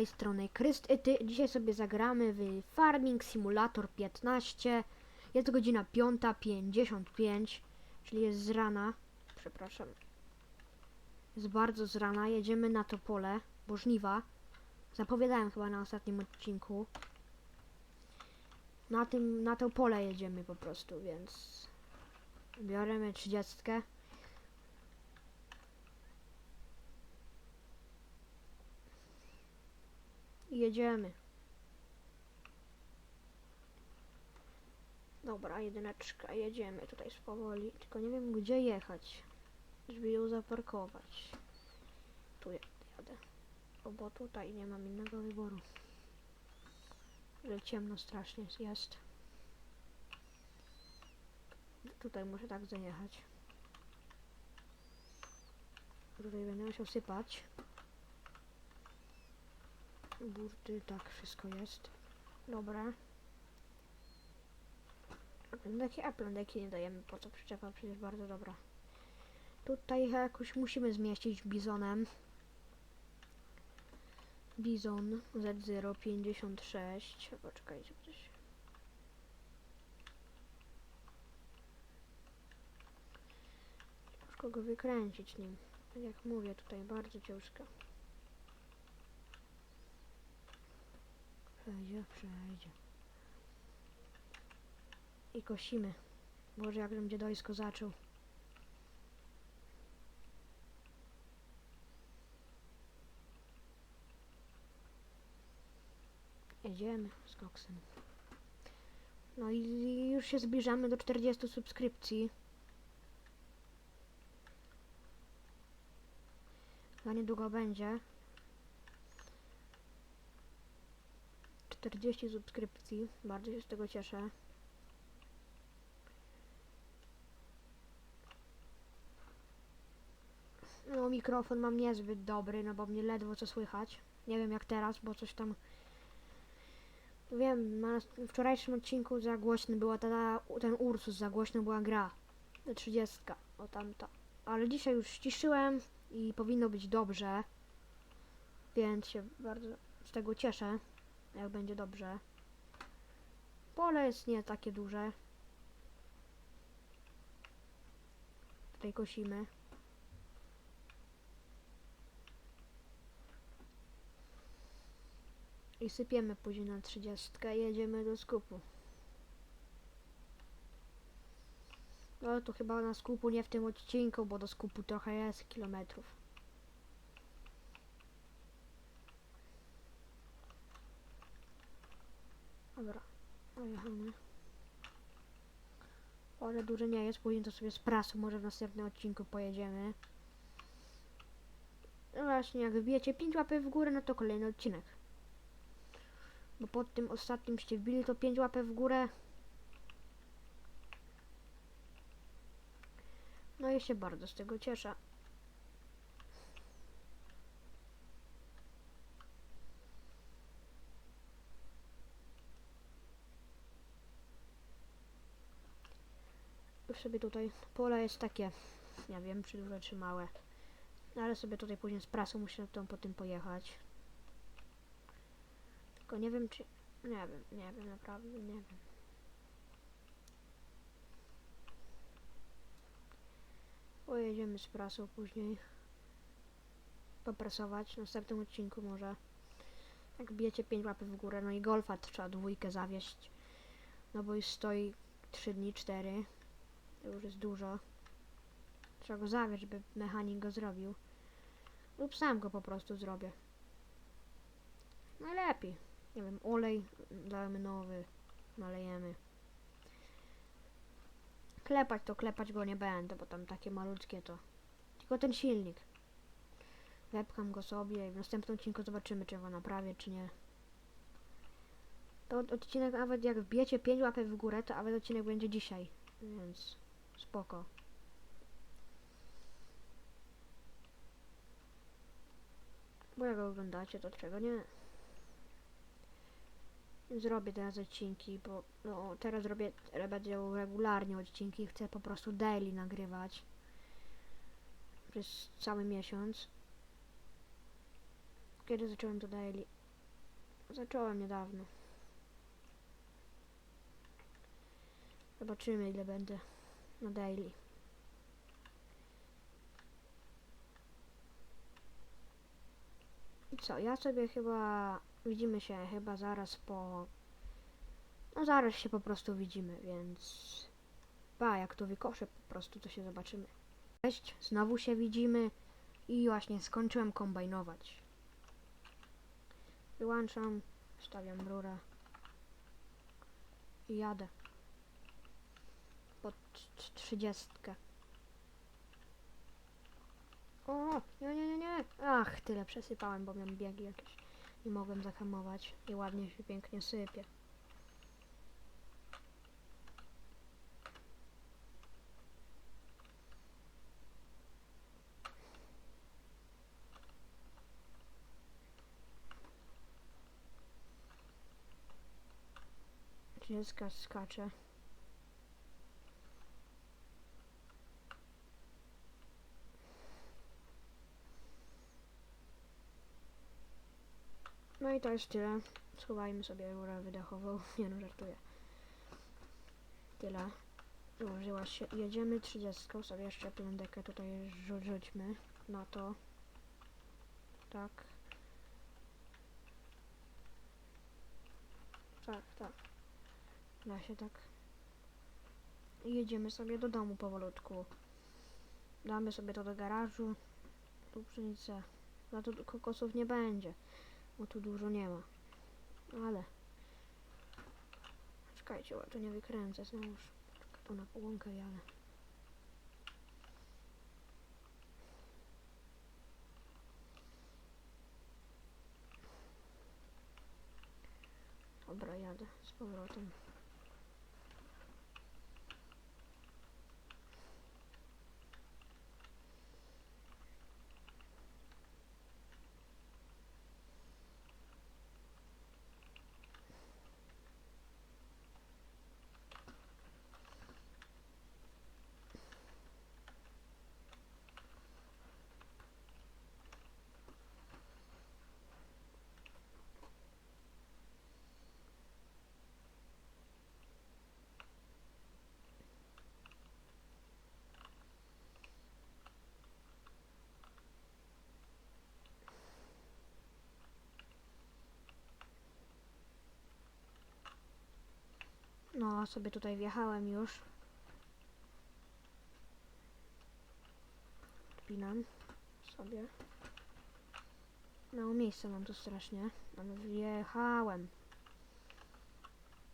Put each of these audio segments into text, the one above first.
tej strony Kryst Ty. Dzisiaj sobie zagramy w Farming Simulator 15. Jest godzina 5.55, czyli jest z rana. Przepraszam. Jest bardzo z rana. Jedziemy na to pole, bo żniwa. Zapowiadałem chyba na ostatnim odcinku. Na tym, na to pole jedziemy po prostu, więc bioremy 30. jedziemy. Dobra, jedyneczka, jedziemy tutaj powoli. Tylko nie wiem gdzie jechać, żeby ją zaparkować. Tu ja- jadę. O, bo tutaj nie mam innego wyboru. Ale ciemno strasznie jest. Tutaj muszę tak zajechać. Tutaj będę musiał sypać. Burty, tak, wszystko jest. Dobra. Plandeki, a plandeki nie dajemy, po co przyczepa, przecież bardzo dobra. Tutaj jakoś musimy zmieścić bizonem. Bizon Z056. Poczekajcie, coś. Ciężko go wykręcić nim. Tak jak mówię, tutaj bardzo ciężko. Przejdzie, przejdzie. I kosimy. Boże, jak będzie dojsko zaczął. Jedziemy z koksem. No i już się zbliżamy do 40 subskrypcji. Za niedługo będzie. 40 subskrypcji. Bardzo się z tego cieszę. No mikrofon mam niezbyt dobry, no bo mnie ledwo co słychać. Nie wiem jak teraz, bo coś tam... Wiem, na wczorajszym odcinku za głośny była ta, ten Ursus, za głośno była gra. 30, o tamta. Ale dzisiaj już ściszyłem i powinno być dobrze. Więc się bardzo z tego cieszę, jak będzie dobrze. Pole jest nie takie duże. Tutaj kosimy. I sypiemy później na 30 i jedziemy do skupu. No to chyba na skupu nie w tym odcinku, bo do skupu trochę jest kilometrów. Dobra, pojechamy. Ale duże nie jest, później to sobie z prasu, może w następnym odcinku pojedziemy. No właśnie, jak wbijecie 5 łapy w górę, no to kolejny odcinek. Bo pod tym ostatnimście wbili to 5 łapek w górę. No i się bardzo z tego cieszę. Sobie tutaj pole jest takie, nie wiem czy duże czy małe. No ale sobie tutaj później z prasą muszę tą po tym pojechać. Tylko nie wiem czy... Nie wiem, nie wiem, naprawdę nie wiem. Pojedziemy z prasą później. Poprasować w następnym odcinku może. Jak bijecie 5 łapy w górę, no i golfa trzeba dwójkę zawieść. No bo już stoi 3 dni, 4. To już jest dużo. Trzeba go zawieść, żeby mechanik go zrobił. Lub sam go po prostu zrobię. Najlepiej. Nie wiem, olej damy nowy, nalejemy. Klepać to klepać go nie będę, bo tam takie malutkie to. Tylko ten silnik. Wepcham go sobie i w następnym odcinku zobaczymy, czy go naprawię, czy nie. To od- odcinek nawet jak wbijecie 5 łapek w górę, to nawet odcinek będzie dzisiaj. Więc spoko. Bo jak oglądacie, to czego nie? Zrobię teraz odcinki, bo no, teraz robię, będę regularnie odcinki, chcę po prostu daily nagrywać przez cały miesiąc. Kiedy zacząłem to daily? Zacząłem niedawno. Zobaczymy ile będę na daily. I co, ja sobie chyba... Widzimy się chyba zaraz po... No zaraz się po prostu widzimy, więc... Pa, jak to wykoszę po prostu, to się zobaczymy. Cześć, znowu się widzimy i właśnie skończyłem kombajnować. Wyłączam, stawiam rurę i jadę pod tr- trzydziestkę. O, nie, nie, nie, nie. Ach, tyle przesypałem, bo miałem biegi jakieś. Nie mogłem zahamować i ładnie się pięknie sypie. Trzydziestka skacze. To jest tyle. Schowajmy sobie rurę wydechową. Nie no, żartuję. Tyle. Ułożyła się. Jedziemy 30. Sobie jeszcze plandekę tutaj rzu- rzućmy na to. Tak. Tak, tak. Da się tak. I jedziemy sobie do domu powolutku. Damy sobie to do garażu. Tu pszenicę. Za to kokosów nie będzie bo tu dużo nie ma. Ale. Czekajcie, bo to nie wykręcę znowuż. Tylko tu na połąkę jadę. Dobra, jadę z powrotem. No, sobie tutaj wjechałem już. Odpinam sobie. Mało miejsca mam tu strasznie, wjechałem.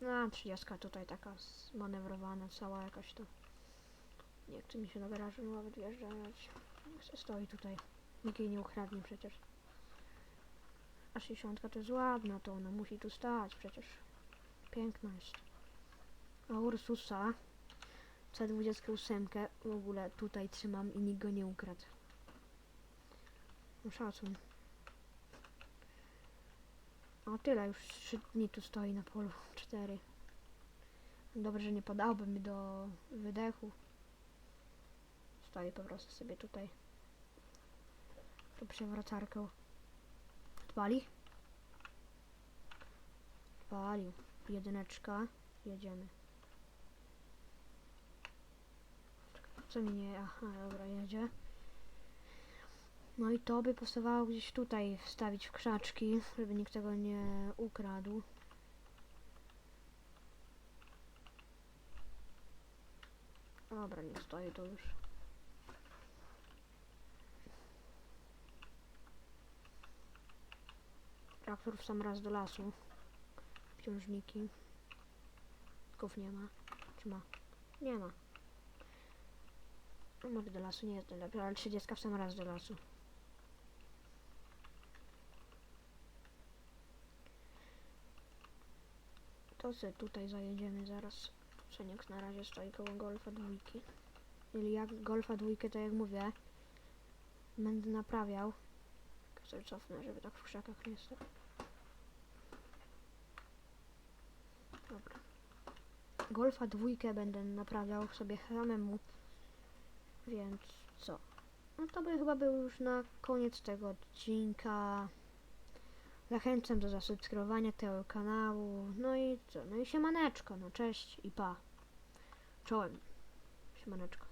No, 30 tutaj taka zmanewrowana, cała jakaś to. Nie chce mi się do garażu nawet wjeżdżać. Niech se stoi tutaj. Nikt jej nie ukradnie przecież. A 60 to jest ładna, to ona musi tu stać przecież. Piękna jest. A Ursusa C28 w ogóle tutaj trzymam i nikt go nie ukradł. No szacun. O tyle, już 3 dni tu stoi na polu. 4. Dobrze, że nie podałby mi do wydechu. Stoi po prostu sobie tutaj. Tu przewracarką. Odpali? Odpalił. Jedyneczka. Jedziemy. Co mi nie... Aha, dobra, jedzie. No i to by pasowało gdzieś tutaj wstawić w krzaczki, żeby nikt tego nie ukradł. Dobra, nie stoi to już. Traktor w sam raz do lasu. Księżniki. Ków nie ma. Czy ma? Nie ma. No może do lasu nie jest najlepiej, ale 30 w sam raz do lasu. To sobie tutaj zajedziemy zaraz. Przeniek na razie stoi koło Golfa dwójki. Czyli jak Golfa dwójkę, to jak mówię, będę naprawiał. Tylko cofnę, żeby tak w krzakach nie stał. Dobra. Golfa dwójkę będę naprawiał sobie samemu. Więc co? No to by chyba był już na koniec tego odcinka. Zachęcam do zasubskrybowania tego kanału. No i co? No i siemaneczko. No cześć i pa. Czołem. Siemaneczko.